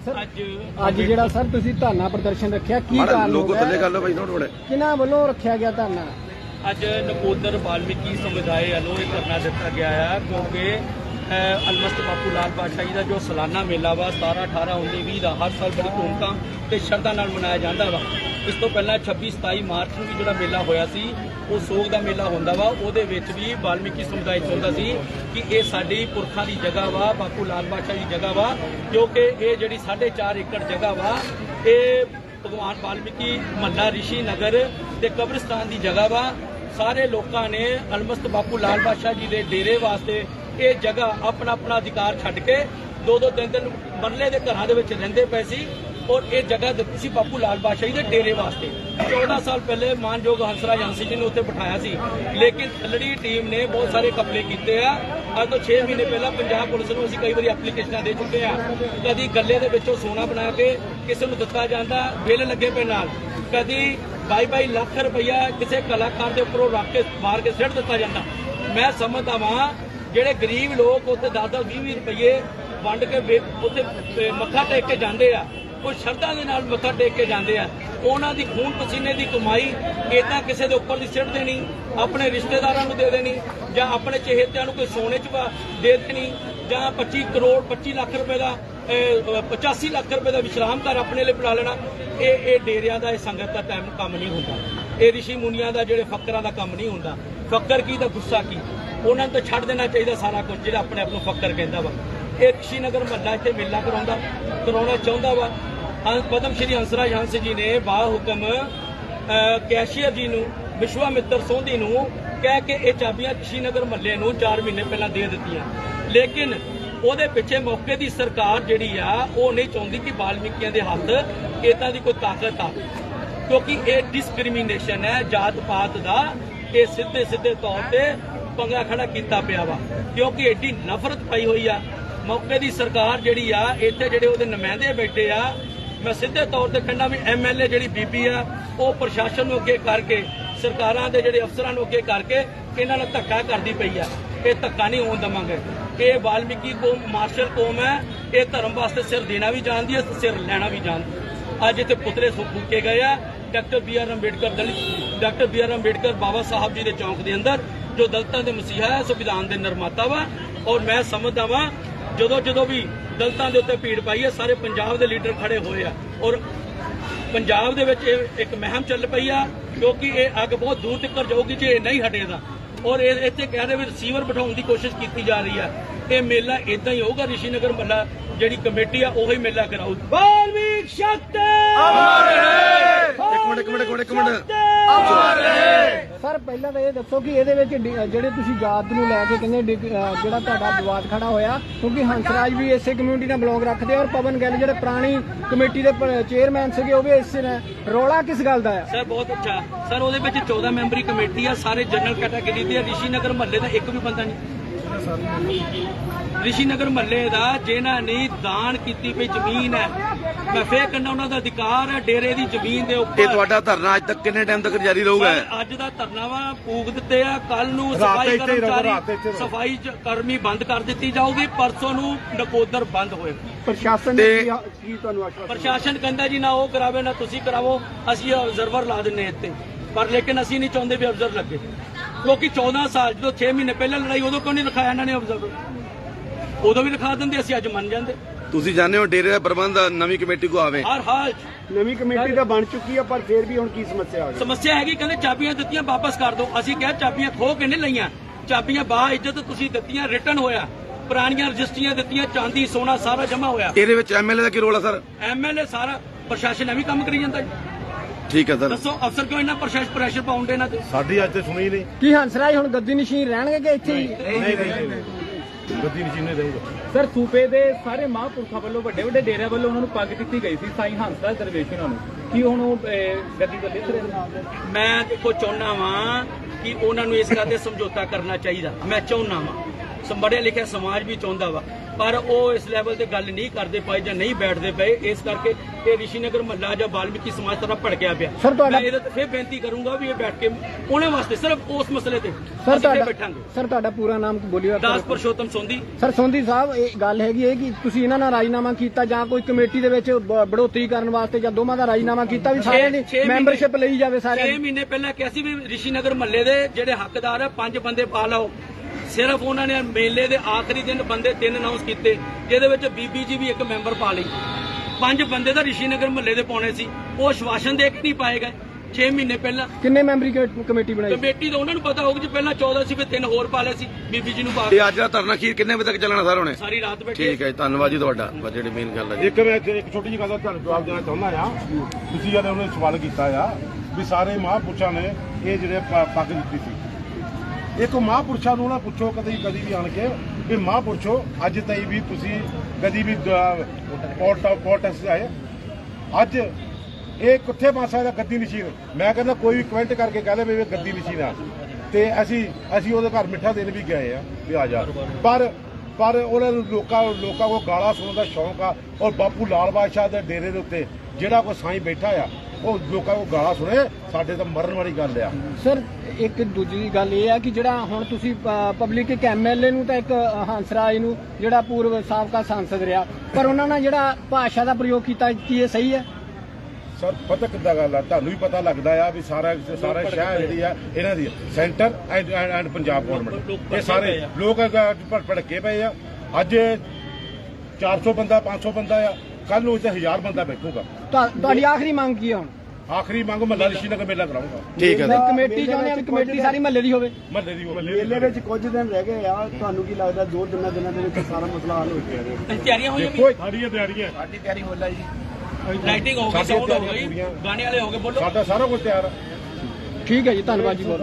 ਅੱਜ ਅੱਜ ਜਿਹੜਾ ਸਰ ਤੁਸੀਂ ਧਰਨਾ ਪ੍ਰਦਰਸ਼ਨ ਰੱਖਿਆ ਕੀ ਕਾਰਨ ਥੱਲੇ ਭਾਈ ਥੋੜੇ ਥੋੜੇ ਕਿਹਨਾਂ ਵੱਲੋਂ ਰੱਖਿਆ ਗਿਆ ਧਰਨਾ? ਅੱਜ ਨਕੋਦਰ ਵਾਲਮੀਕੀ ਸਮੁਦਾਇ ਵੱਲੋਂ ਇਹ ਧਰਨਾ ਦਿੱਤਾ ਗਿਆ ਆ ਕਿਉਂਕਿ ਅਲਮਸਤ ਬਾਪੂ ਲਾਲ ਪਾਤਸ਼ਾਹ ਜੀ ਦਾ, ਜੋ ਸਾਲਾਨਾ ਮੇਲਾ ਵਾ 17 18 19 20 ਦਾ ਹਰ ਸਾਲ ਬੜੀ ਧੂਮਧਾਮ ਤੇ ਸ਼ਰਧਾ ਨਾਲ ਮਨਾਇਆ ਜਾਂਦਾ ਵਾ। ਇਸ ਤੋਂ ਪਹਿਲਾਂ 26 27 ਮਾਰਚ ਨੂੰ ਵੀ ਜਿਹੜਾ ਮੇਲਾ ਹੋਇਆ ਸੀ, ਉਹ ਸੋਗ ਦਾ ਮੇਲਾ ਹੁੰਦਾ ਵਾ। ਉਹਦੇ ਵਿੱਚ ਵੀ ਵਾਲਮੀਕੀ ਸਮੁਦਾਇ ਚਾਹੁੰਦਾ ਸੀ ਕਿ ਇਹ ਸਾਡੀ ਪੁਰਖਾਂ ਦੀ ਜਗ੍ਹਾ ਵਾ, ਬਾਪੂ ਲਾਲ ਬਾਦਸ਼ਾਹ ਦੀ ਜਗ੍ਹਾ ਵਾ, ਕਿਉਂਕਿ ਇਹ ਜਿਹੜੀ 4.5 ਏਕੜ ਜਗ੍ਹਾ ਵਾ, ਇਹ ਭਗਵਾਨ ਵਾਲਮੀਕੀ ਮਹੱਲਾ ਰਿਸ਼ੀ ਨਗਰ ਤੇ ਕਬਰਸਤਾਨ ਦੀ ਜਗ੍ਹਾ ਵਾ। ਸਾਰੇ ਲੋਕਾਂ ਨੇ ਅਲਮਸਤ ਬਾਪੂ ਲਾਲ ਬਾਦਸ਼ਾਹ ਜੀ ਦੇ ਡੇਰੇ ਵਾਸਤੇ ਇਹ ਜਗ੍ਹਾ ਆਪਣਾ ਆਪਣਾ ਅਧਿਕਾਰ ਛੱਡ ਕੇ ਦੋ ਦੋ ਤਿੰਨ ਤਿੰਨ ਮਰਲੇ ਦੇ ਘਰਾਂ ਦੇ ਵਿੱਚ ਰਹਿੰਦੇ ਪਏ ਸੀ ਔਰ ਇਹ ਜਗ੍ਹਾ ਦਿੱਤੀ ਸੀ ਬਾਪੂ ਲਾਲ ਬਾਦਸ਼ਾਹੀ ਦੇ ਡੇਰੇ ਵਾਸਤੇ। 14 ਸਾਲ ਪਹਿਲੇ ਮਾਨਯੋਗ ਹੰਸਰਾਜ ਹੰਸੀ ਜੀ ਨੂੰ ਉੱਥੇ ਬਿਠਾਇਆ ਸੀ। ਲੇਕਿਨ ਥੱਲੜੀ ਟੀਮ ਨੇ ਬਹੁਤ ਸਾਰੇ ਕਪਲੇ ਕੀਤੇ ਆ। ਅੱਜ ਤੋਂ 6 ਮਹੀਨੇ ਪਹਿਲਾਂ ਪੰਜਾਬ ਪੁਲਿਸ ਨੂੰ ਅਸੀਂ ਕਈ ਵਾਰੀ ਐਪਲੀਕੇਸ਼ਨਾਂ ਦੇ ਚੁੱਕੇ ਆ। ਕਦੀ ਗੱਲੇ ਦੇ ਵਿੱਚੋਂ ਸੋਨਾ ਬਣਾ ਕੇ ਕਿਸੇ ਨੂੰ ਦਿੱਤਾ ਜਾਂਦਾ, ਬਿੱਲ ਲੱਗੇ ਪਏ ਨਾਲ। ਕਦੀ 22 ਲੱਖ ਰੁਪਈਆ ਕਿਸੇ ਕਲਾਕਾਰ ਦੇ ਉੱਪਰੋਂ ਰੱਖ ਕੇ ਮਾਰ ਕੇ ਸਿੱਟ ਦਿੱਤਾ ਜਾਂਦਾ। ਮੈਂ ਸਮਝਦਾ ਵਾਂ ਜਿਹੜੇ ਗਰੀਬ ਲੋਕ ਉੱਥੇ 10-10 20 ਰੁਪਏ ਵੰਡ ਕੇ ਉੱਥੇ ਮੱਥਾ ਟੇਕ ਕੇ ਜਾਂਦੇ ਆ। ਉਹ ਸ਼ਰਧਾ ਦੇ ਨਾਲ ਮੱਥਾ ਟੇਕ ਕੇ ਜਾਂਦੇ ਆ। ਉਹਨਾਂ ਦੀ ਖੂਨ ਪਸੀਨੇ ਦੀ ਕਮਾਈ ਇਦਾਂ ਕਿਸੇ ਦੇ ਉੱਪਰ ਦੀ ਸਿੱਟ ਦੇਣੀ ਆਪਣੇ ਰਿਸ਼ਤੇਦਾਰਾਂ ਨੂੰ ਦੇ ਦੇਣੀ ਜਾਂ ਆਪਣੇ ਚਹੇਤਿਆਂ ਨੂੰ ਕੋਈ ਸੋਨੇ 'ਚ ਦੇ ਦੇਣੀ ਜਾਂ 25 ਕਰੋੜ 25 ਲੱਖ ਰੁਪਏ ਦਾ ਅਹ, 85 ਲੱਖ ਰੁਪਏ ਦਾ ਵਿਸ਼ਰਾਮ ਘਰ ਆਪਣੇ ਲਈ ਬਣਾ ਲੈਣਾ। ਇਹ ਇਹ ਡੇਰਿਆਂ ਦਾ ਇਹ ਸੰਗਤ ਦਾ ਟਾਈਮ ਕੰਮ ਨਹੀਂ ਹੁੰਦਾ। ਇਹ ਰਿਸ਼ੀ ਮੁਨੀਆਂ ਦਾ ਜਿਹੜੇ ਫਕਰਾਂ ਦਾ ਕੰਮ ਨਹੀਂ ਹੁੰਦਾ। ਫਕਰ ਕੀ ਦਾ ਗੁੱਸਾ ਕੀ? ਉਹਨਾਂ ਨੂੰ ਤਾਂ ਛੱਡ ਦੇਣਾ ਚਾਹੀਦਾ ਸਾਰਾ ਕੁਝ, ਜਿਹੜਾ ਆਪਣੇ ਆਪ ਨੂੰ ਫੱਕਰ ਕਹਿੰਦਾ ਵਾ। ਇਹ ਰਿਸ਼ੀਨਗਰ ਮਹੱਲਾ ਇੱਥੇ ਮੇਲਾ ਕਰਾਉਂਦਾ, ਕਰਾਉਣਾ ਚਾਹੁੰਦਾ ਵਾ। ਪਦਮ ਸ਼੍ਰੀ ਹੰਸਰਾਜ ਹੰਸ ਜੀ ਨੇ ਬਾ ਹੁਕਮ ਕੈਸ਼ੀਅਰ ਜੀ ਨੂੰ ਵਿਸ਼ਵਾਮਿੱਤਰ ਸੋਧੀ ਨੂੰ ਕਹਿ ਕੇ ਇਹ ਚਾਬੀਆਂ ਰਿਸ਼ੀਨਗਰ ਮਹੱਲੇ ਨੂੰ 4 ਮਹੀਨੇ ਪਹਿਲਾਂ ਦੇ ਦਿੱਤੀਆਂ। ਲੇਕਿਨ ਉਹਦੇ ਪਿੱਛੇ ਮੌਕੇ ਦੀ ਸਰਕਾਰ ਜਿਹੜੀ ਆ, ਉਹ ਨਹੀਂ ਚਾਹੁੰਦੀ ਕਿ ਵਾਲਮੀਕੀਆਂ ਦੇ ਹੱਥ ਇਦਾਂ ਦੀ ਕੋਈ ਤਾਕਤ ਆ ਕਿਉਂਕਿ ਇਹ ਡਿਸਕ੍ਰਿਮੀਨੇਸ਼ਨ ਹੈ ਜਾਤ ਪਾਤ ਦਾ, ਇਹ ਸਿੱਧੇ ਸਿੱਧੇ ਤੌਰ ਤੇ ਪੰਗਾ ਖੜਾ ਕੀਤਾ ਪਿਆ ਵਾ, ਕਿਉਂਕਿ ਐਡੀ ਨਫ਼ਰਤ ਪਈ ਹੋਈ ਆ। ਮੌਕੇ ਦੀ ਸਰਕਾਰ ਜਿਹੜੀ ਆ, ਇੱਥੇ ਜਿਹੜੇ ਉਹਦੇ ਨੁਮਾਇੰਦੇ ਬੈਠੇ ਆ, ਮੈਂ ਸਿੱਧੇ ਤੌਰ ਤੇ ਕਹਿੰਦਾ ਵੀ ਐਮਐਲਏ ਜਿਹੜੀ ਬੀਬੀ ਆ, ਉਹ ਪ੍ਰਸ਼ਾਸਨ ਨੂੰ ਅੱਗੇ ਕਰਕੇ, ਸਰਕਾਰਾਂ ਦੇ ਜਿਹੜੇ ਅਫਸਰਾਂ ਨੂੰ ਅੱਗੇ ਕਰਕੇ ਇਹਨਾਂ ਨਾਲ ਧੱਕਾ ਕਰਦੀ ਪਈ ਆ। ਇਹ ਧੱਕਾ ਨਹੀਂ ਹੋਣ ਦਵਾਂਗੇ। ਇਹ ਵਾਲਮੀਕੀ ਕੌਮ, ਮਾਰਸ਼ਲ ਕੌਮ ਹੈ, ਇਹ ਧਰਮ ਵਾਸਤੇ ਸਿਰ ਦੇਣਾ ਵੀ ਜਾਣਦੀ ਹੈ ਸਿਰ ਲੈਣਾ ਵੀ ਜਾਣਦੀ ਹੈ। ਅੱਜ ਇੱਥੇ ਪੁਤਲੇ ਫੂ- ਫੂਕੇ ਗਏ ਆ, doctor B R Ambedkar Dalit, doctor B R Ambedkar Baba Sahib ji ਦੇ ਚੌਂਕ ਦੇ ਅੰਦਰ ਜੋ ਦਲਿਤਾਂ ਦੇ ਮਸੀਹਾ ਹੈ ਸੰਵਿਧਾਨ ਦੇ ਨਿਰਮਾਤਾ ਵਾ। ਔਰ ਮੈਂ ਸਮਝਦਾ ਵਾਂ ਜਦੋਂ ਜਦੋਂ ਵੀ ਦਲਿਤਾਂ ਦੇ ਉੱਤੇ ਭੀੜ ਪਾਈ ਹੈ ਸਾਰੇ ਪੰਜਾਬ ਦੇ ਲੀਡਰ ਖੜੇ ਹੋਏ ਆ। ਔਰ ਪੰਜਾਬ ਦੇ ਵਿੱਚ ਇੱਕ ਮਹਿਮ ਚੱਲ ਪਈ ਆ ਕਿਉਂਕਿ ਇਹ ਅੱਗ ਬਹੁਤ ਦੂਰ ਤੱਕ ਜਾਊਗੀ ਜੇ ਇਹ ਨਹੀਂ ਹਟੇਗਾ। ਔਰ ਇਹ ਇੱਥੇ ਕਹਿ ਰਹੇ ਵੀ ਰਿਸੀਵਰ ਬਿਠਾਉਣ ਦੀ ਕੋਸ਼ਿਸ਼ ਕੀਤੀ ਜਾ ਰਹੀ ਆ। ਇਹ ਮੇਲਾ ਇਦਾਂ ਹੀ ਹੋਊਗਾ ਰਿਸ਼ੀਨਗਰ ਮੱਲਾ ਜਿਹੜੀ ਕਮੇਟੀ ਆ ਉਹੀ ਮੇਲਾ ਕਰਾਊ। ਵਾਲਮੀਕ ਸ਼ਕਤੀ! ਇੱਕ ਮਿੰਟ ਇੱਕ ਮਿੰਟ ਇੱਕ ਮਿੰਟ ਸਰ ਪਹਿਲਾਂ ਤਾਂ ਇਹ ਦੱਸੋ ਕਿ ਇਹਦੇ ਵਿੱਚ ਡਿ- ਜਿਹੜੇ ਤੁਸੀਂ ਜਾਤ ਨੂੰ ਲੈ ਕੇ ਕਹਿੰਦੇ ਡਿ- ਅਹ ਜਿਹੜਾ ਤੁਹਾਡਾ ਵਿਵਾਦ ਖੜਾ ਹੋਇਆ ਕਿਉਂਕਿ ਹੰਸਰਾਜ ਵੀ ਇਸੇ ਕਮਿਊਨਿਟੀ ਨਾਲ ਬਿਲੋਂਗ ਰੱਖਦੇ ਆ ਔਰ ਪਵਨ ਗਿੱਲ ਜਿਹੜੇ ਪੁਰਾਣੀ ਕਮੇਟੀ ਦੇ ਚੇਅਰਮੈਨ ਸੀਗੇ ਉਹ ਵੀ ਇਸੇ ਨਾਲ ਰੌਲਾ ਕਿਸ ਗੱਲ ਦਾ ਆ? ਸਰ ਬਹੁਤ ਅੱਛਾ। ਸਰ ਉਹਦੇ ਵਿੱਚ 14 ਮੈਂਬਰੀ ਕਮੇਟੀ ਆ ਸਾਰੇ ਜਨਰਲ ਕੈਟਾਗਰੀ ਦੇ ਆ। ਰਿਸ਼ੀਨਗਰ ਮਹੱਲੇ ਦਾ ਇੱਕ ਵੀ ਬੰਦਾ ਨਹੀਂ। ਰਿਸ਼ੀਨਗਰ ਮਹੱਲੇ ਦਾ ਜਿਨ੍ਹਾਂ ਨੇ ਦਾਨ ਕੀਤੀ ਪਈ ਜ਼ਮੀਨ ਹੈ ਮੈਂ ਫੇਰ ਕਹਿੰਦਾ ਉਹਨਾਂ ਦਾ ਅਧਿਕਾਰ ਹੈ ਡੇਰੇ ਦੀ ਜ਼ਮੀਨ ਦੇ ਇਹ ਉੱਪਰ। ਤੁਹਾਡਾ ਧਰਨਾ ਅੱਜ ਤੱਕ ਕਿੰਨੇ ਟਾਈਮ ਤੱਕ ਜਾਰੀ ਰਹੂਗਾ? ਸਰ, ਅੱਜ ਦਾ ਧਰਨਾ ਵਾ ਪੂਗ ਦਿੱਤੇ ਆ। ਕੱਲ ਨੂੰ ਸਫ਼ਾਈ ਕਰਮਚਾਰੀ ਸਫ਼ਾਈ ਚ- ਕਰਮੀ ਬੰਦ ਕਰ ਦਿੱਤੀ ਜਾਊਗੀ ਪਰਸੋਂ ਨੂੰ ਨਕੋਦਰ ਬੰਦ ਹੋਏਗਾ ਪ੍ਰਸ਼ਾਸਨ ਨੇ ਤੇ- ਕੀ ਕੀ ਤੁਹਾਨੂੰ ਆਸ਼ਵਾਸਨ ਪ੍ਰਸ਼ਾਸਨ ਕਹਿੰਦਾ ਜੀ ਨਾ ਉਹ ਕਰਾਵੇ ਨਾ ਤੁਸੀਂ ਕਰਾਵੋ ਅਸੀਂ ਆਬਜ਼ਰਵਰ ਲਾ ਦਿੰਨੇ ਇੱਥੇ। ਪਰ ਲੇਕਿਨ ਅਸੀਂ ਨਹੀਂ ਚਾਹੁੰਦੇ ਵੀ ਆਬਜ਼ਰਵਰ ਲੱਗੇ। ਕਿਉਂਕਿ 14 ਸਾਲ ਜਦੋਂ 6 ਮਹੀਨੇ ਪਹਿਲਾਂ ਲੜਾਈ ਉਦੋਂ ਕਿਉਂ ਨਹੀਂ ਲਿਖਾਇਆ ਇਹਨਾਂ ਨੇ ਆਬਜ਼ਰਵਰ ਉਦੋਂ ਵੀ ਲਿਖਾ ਦਿੰਦੇ ਅਸੀਂ ਅੱਜ ਮੰਨ ਜਾਂਦੇ। ਤੁਸੀਂ ਜਾਣਦੇ ਹੋ ਡੇਰੇ ਦਾ ਪ੍ਰਬੰਧ ਨਵੀਂ ਕਮੇਟੀ ਕੋ ਆਵੇ। ਹਰ ਹਾਲ 'ਚ ਨਵੀਂ ਕਮੇਟੀ ਤਾਂ ਬਣ ਚੁੱਕੀ ਆ ਪਰ ਫਿਰ ਵੀ ਹੁਣ ਕੀ ਸਮੱਸਿਆ ਆ ਗਈ? ਸਮੱਸਿਆ ਹੈਗੀ ਕਹਿੰਦੇ ਚਾਬੀਆਂ ਦਿੱਤੀਆਂ ਵਾਪਸ ਕਰ ਦਿਓ। ਅਸੀਂ ਕਿਹਾ ਚਾਬੀਆਂ ਖੋ ਕੇ ਨਹੀਂ ਲਈਆਂ। ਚਾਬੀਆਂ ਬਾ ਇੱਜ਼ਤ ਤੁਸੀਂ ਦਿੱਤੀਆਂ ਰਿਟਰਨ ਹੋਇਆ। ਪੁਰਾਣੀਆਂ ਰਜਿਸਟਰੀਆਂ ਦਿੱਤੀਆਂ ਚਾਂਦੀ ਸੋਨਾ ਸਾਰਾ ਜਮ੍ਹਾਂ ਹੋਇਆ। ਇਹਦੇ ਵਿੱਚ ਐਮਐਲਏ ਦਾ ਕੀ ਰੋਲ ਹੈ ਸਰ? ਐਮਐਲਏ ਸਾਰਾ ਪ੍ਰਸ਼ਾਸਨ ਐਵੇਂ ਕੰਮ ਕਰੀ ਜਾਂਦਾ ਜੀ। ਠੀਕ ਹੈ ਸਰ। ਦੱਸੋ ਅਫਸਰ ਕਿਉਂ ਇੰਨਾ ਪ੍ਰਸ਼ਾਸਨ ਪ੍ਰੈਸ਼ਰ ਪਾਉਂਦੇ ਇਹਨਾਂ ਤੇ? ਸਾਡੀ ਅੱਜ ਤੇ ਸੁਣੀ ਨਹੀਂ। ਕੀ ਹੰਸਰਾਜ ਹੁਣ ਗੱਦੀ ਨਸ਼ੀਨ ਰਹਿਣਗੇ ਕਿ ਇੱਥੇ ਹੀ? ਨਹੀਂ ਨਹੀਂ ਗੱਦੀ ਨਸ਼ੀਨ ਨਹੀਂ ਦੇਊਗਾ ਸਰ ਸੂਬੇ ਦੇ ਸਾਰੇ ਮਹਾਂਪੁਰਖਾਂ ਵੱਲੋਂ ਵੱਡੇ ਵੱਡੇ ਡੇਰਿਆਂ ਵੱਲੋਂ ਉਹਨਾਂ ਨੂੰ ਪੱਗ ਦਿੱਤੀ ਗਈ ਸੀ ਸਾਈ ਹੰਸਰਾਜ ਦਰਵੇਸ਼ ਉਹਨਾਂ ਨੂੰ। ਕੀ ਹੁਣ ਉਹ ਅਹ, ਗੱਦੀ ਤੋਂ ਲਿਖ ਰਹੇ ਮੈਂ ਦੇਖੋ ਚਾਹੁੰਦਾ ਵਾਂ ਕਿ ਉਹਨਾਂ ਨੂੰ ਇਸ ਗੱਲ ਤੇ ਸਮਝੌਤਾ ਕਰਨਾ ਚਾਹੀਦਾ। ਮੈਂ ਚਾਹੁੰਦਾ ਵਾਂ। ਸੰਬੜਿਆ ਲਿਖਿਆ ਸਮਾਜ ਵੀ ਚਾਹੁੰਦਾ ਵਾ। ਪਰ ਉਹ ਇਸ ਲੈਵਲ ਤੇ ਗੱਲ ਨਹੀਂ ਕਰਦੇ ਪਏ ਜਾਂ ਨਹੀਂ ਬੈਠਦੇ ਪਏ। ਇਸ ਕਰਕੇ ਇਹ ਰਿਸ਼ੀਨਗਰ ਮਹੱਲਾ ਜਾਂ ਵਾਲਮੀਕੀ ਸਮਾਜ ਤਰ੍ਹਾਂ ਭੜਕਿਆ ਪਿਆ। ਸਰ, ਤੁਹਾਡਾ- ਮੈਂ ਇਹਦੇ ਤੇ ਫਿਰ ਬੇਨਤੀ ਕਰੂੰਗਾ ਵੀ ਇਹ ਬੈਠ ਕੇ ਉਹਨਾਂ ਵਾਸਤੇ ਸਿਰਫ ਉਸ ਮਸਲੇ ਤੇ ਸਰ ਤੁਹਾਡਾ ਬੈਠਾਂਗੇ। ਸਰ ਤੁਹਾਡਾ ਪੂਰਾ ਨਾਮ ਬੋਲਿਓ ਦਾਸ ਪਰਸ਼ੋਤਮ ਸੋਂਦੀ ਸਰ ਸੋਂਦੀ ਸਾਹਿਬ ਇਹ ਗੱਲ ਹੈਗੀ ਹੈ ਕਿ ਤੁਸੀਂ ਇਹਨਾਂ ਨਾਲ ਰਾਜੀਨਾਮਾ ਕੀਤਾ ਜਾਂ ਕੋਈ ਕਮੇਟੀ ਦੇ ਵਿੱਚ ਬੜੋਤਰੀ ਕਰਨ ਵਾਸਤੇ ਜਾਂ ਦੋਵਾਂ ਦਾ ਰਾਜੀਨਾਮਾ ਕੀਤਾ ਵੀ ਸਾਰਿਆਂ ਦੀ ਮੈਂਬਰਸ਼ਿਪ ਲਈ ਜਾਵੇ ਸਾਰਿਆਂ 6 ਦੀ? ਮਹੀਨੇ ਪਹਿਲਾਂ ਕਿਹਾ ਸੀ ਵੀ ਰਿਸ਼ੀਨਗਰ ਮਹੱਲੇ ਦੇ ਜਿਹੜੇ ਹੱਕਦਾਰ ਆ ਪੰਜ ਬੰਦੇ ਪਾ ਲਓ। ਸਿਰਫ ਉਹਨਾਂ ਨੇ ਮੇਲੇ ਦੇ ਆਖਰੀ ਦਿਨ ਬੰਦੇ ਤਿੰਨ ਅਨਾਉਂਸ ਕੀਤੇ ਜਿਹਦੇ ਵਿੱਚ ਬੀਬੀ ਜੀ ਵੀ ਇੱਕ ਮੈਂਬਰ ਪਾ ਲਈ। ਪੰਜ ਬੰਦੇ ਤਾਂ ਰਿਸ਼ੀਨਗਰ ਮਹੱਲੇ ਦੇ ਪਾਉਣੇ ਸੀ। ਉਹ ਸ਼ਵਾਸਨ ਦੇ ਕੇ ਨਹੀਂ ਪਾਏ ਗਏ। 6 ਮਹੀਨੇ ਪਹਿਲਾਂ ਕਿੰਨੇ ਮੈਂਬਰੀ ਕਮੇਟੀ ਬਣਾਈ? ਕਮੇਟੀ ਤਾਂ ਉਹਨਾਂ ਨੂੰ ਪਤਾ ਹੋਊਗੀ ਜੀ ਪਹਿਲਾਂ 14 ਸੀ ਫਿਰ ਤਿੰਨ ਹੋਰ ਪਾ ਲਏ ਸੀ। ਬੀਬੀ ਜੀ ਨੂੰ ਪਾ ਇਹ ਅੱਜ ਦਾ ਧਰਨਾ ਖੀਰ ਕਿੰਨੇ ਵਜੇ ਤੱਕ ਚੱਲਣਾ ਸਰ ਹੁਣੇ? ਸਾਰੀ ਰਾਤ ਬੈਠੇ। ਠੀਕ ਹੈ ਧੰਨਵਾਦ ਜੀ ਤੁਹਾਡਾ। ਬਸ ਜਿਹੜੀ ਮੇਨ ਗੱਲ ਹੈ ਇੱਕ ਮੈਂ ਇੱਥੇ ਇੱਕ ਛੋਟੀ ਜਿਹੀ ਗੱਲ ਦਾ ਤੁਹਾਨੂੰ ਜਵਾਬ ਦੇਣਾ ਚਾਹੁੰਦਾ ਆ ਤੁਸੀਂ ਜਦ ਉਹਨੇ ਸਵਾਲ ਕੀਤਾ ਆ ਵੀ ਸਾਰੇ ਮਹਾਂਪੁਰਸ਼ਾਂ ਨੇ ਇਹ ਜਿਹੜੇ ਪੱਗ ਦਿੱਤੀ ਸੀ। ਇੱਕ ਮਹਾਂਪੁਰਸ਼ਾਂ ਨੂੰ ਨਾ ਪੁੱਛੋ ਕਦੇ, ਕਦੀ ਵੀ ਆਣ ਕੇ ਵੀ ਮਹਾਂਪੁਰਸ਼ੋ, ਅੱਜ ਤਾਈ ਵੀ ਤੁਸੀਂ ਕਦੀ ਵੀ ਪੋਲਟਿਕਸ ਆਏ। ਅੱਜ ਇਹ ਕਿੱਥੇ ਪਾਸਾ ਸਕਦਾ ਗੱਦੀ ਨਸ਼ੀਨ ਮੈਂ ਕਹਿੰਦਾ ਕੋਈ ਵੀ ਕਮੈਂਟ ਕਰਕੇ ਕਹਿ ਲੈ ਵੀ ਗੱਦੀ ਨਸ਼ੀਨ ਆ। ਤੇ ਅਸੀਂ ਅਸੀਂ ਉਹਦੇ ਘਰ ਮਿੱਠਾ ਦੇਣ ਵੀ ਗਏ ਆ ਵੀ ਆ ਜਾ। ਪਰ ਪਰ ਉਹਨਾਂ ਨੂੰ ਲੋਕਾਂ ਲੋਕਾਂ ਕੋ ਗਾਲਾਂ ਸੁਣਨ ਦਾ ਸ਼ੌਂਕ ਆ ਔਰ ਬਾਪੂ ਲਾਲ ਬਾਦਸ਼ਾਹ ਦੇ ਡੇਰੇ ਦੇ ਉੱਤੇ ਜਿਹੜਾ ਕੋਈ ਸਾਈਂ ਬੈਠਾ ਆ ਉਹ ਲੋਕਾਂ ਕੋਲ ਗਾਲਾਂ ਸੁਣੇ ਸਾਡੇ ਤਾਂ ਮਰਨ ਵਾਲੀ ਗੱਲ ਆ। ਸਰ ਇੱਕ ਦੂਜੀ ਗੱਲ ਇਹ ਆ ਕਿ ਜਿਹੜਾ ਹੁਣ ਤੁਸੀਂ ਪਬਲਿਕ ਇੱਕ ਐਮਐਲਏ ਨੂੰ ਤਾਂ ਇੱਕ ਅ, ਹੰਸਰਾਜ ਨੂੰ ਜਿਹੜਾ ਪੂਰਵ ਸਾਬਕਾ ਸੰਸਦ ਰਿਹਾ ਪਰ ਉਹਨਾਂ ਨਾਲ ਜਿਹੜਾ ਭਾਸ਼ਾ ਦਾ ਪ੍ਰਯੋਗ ਕੀਤਾ ਕੀ ਇਹ ਸਹੀ ਹੈ? ਸਰ ਪਤਾ ਕਿੱਦਾਂ ਗੱਲ ਆ ਤੁਹਾਨੂੰ ਵੀ ਪਤਾ ਲੱਗਦਾ ਆ ਵੀ ਸਾਰਾ ਸਾਰਾ ਸ਼ਹਿਰ ਜਿਹੜੀ ਆ ਇਹਨਾਂ ਦੀ ਸੈਂਟਰ ਐਂਡ ਪੰਜਾਬ ਗਵਰਨਮੈਂਟ ਇਹ ਸਾਰੇ ਲੋਕ ਅੱਜ ਭੜ- ਭੜਕੇ ਪਏ ਆ। ਅੱਜ 400 ਬੰਦਾ 500 ਬੰਦਾ ਆ। ਕੱਲ ਨੂੰ ਇੱਥੇ 1000 ਬੰਦਾ ਬੈਠੂਗਾ। ਤੁਹਾ- ਤੁਹਾਡੀ ਆਖਰੀ ਮੰਗ ਕੀ ਹੈ ਹੁਣ? ਆਖਰੀ ਮੰਗ ਮਹੱਲਾ ਰਿਸ਼ੀ ਨਗਰ ਮੇਲਾ ਕਰਾਉਂਗਾ ਠੀਕ ਹੈ ਕਮੇਟੀ ਚਾਹੁੰਦੇ ਆ ਕਮੇਟੀ ਸਾਰੀ ਮਹੱਲੇ ਦੀ ਹੋਵੇ। ਮਹੱਲੇ ਦੀ ਮੇਲੇ ਵਿੱਚ ਕੁਝ ਦਿਨ ਰਹਿ ਗਏ ਆ। ਤੁਹਾਨੂੰ ਕੀ ਲੱਗਦਾ ਦੋ ਤਿੰਨ ਦਿਨਾਂ ਦੇ ਵਿੱਚ ਸਾਰਾ ਮਸਲਾ ਹੱਲ ਹੋ ਜਾਏਗਾ ਤਿਆਰੀਆਂ ਹੋਈਆਂ ਸਾਡੀਆਂ ਤਿਆਰੀਆਂ। ਵੀ ਲਾਈਟਿੰਗ ਹੋ ਗਈ ਸਾਊਂਡ ਹੋ ਗਈ। ਗਾਣੇ ਵਾਲੇ ਹੋ ਗਏ ਬੋਲੋ। ਸਾਡਾ ਸਾਰਾ ਕੁਝ ਤਿਆਰ ਆ। ਠੀਕ ਹੈ ਜੀ ਧੰਨਵਾਦ ਜੀ ਬਹੁਤ।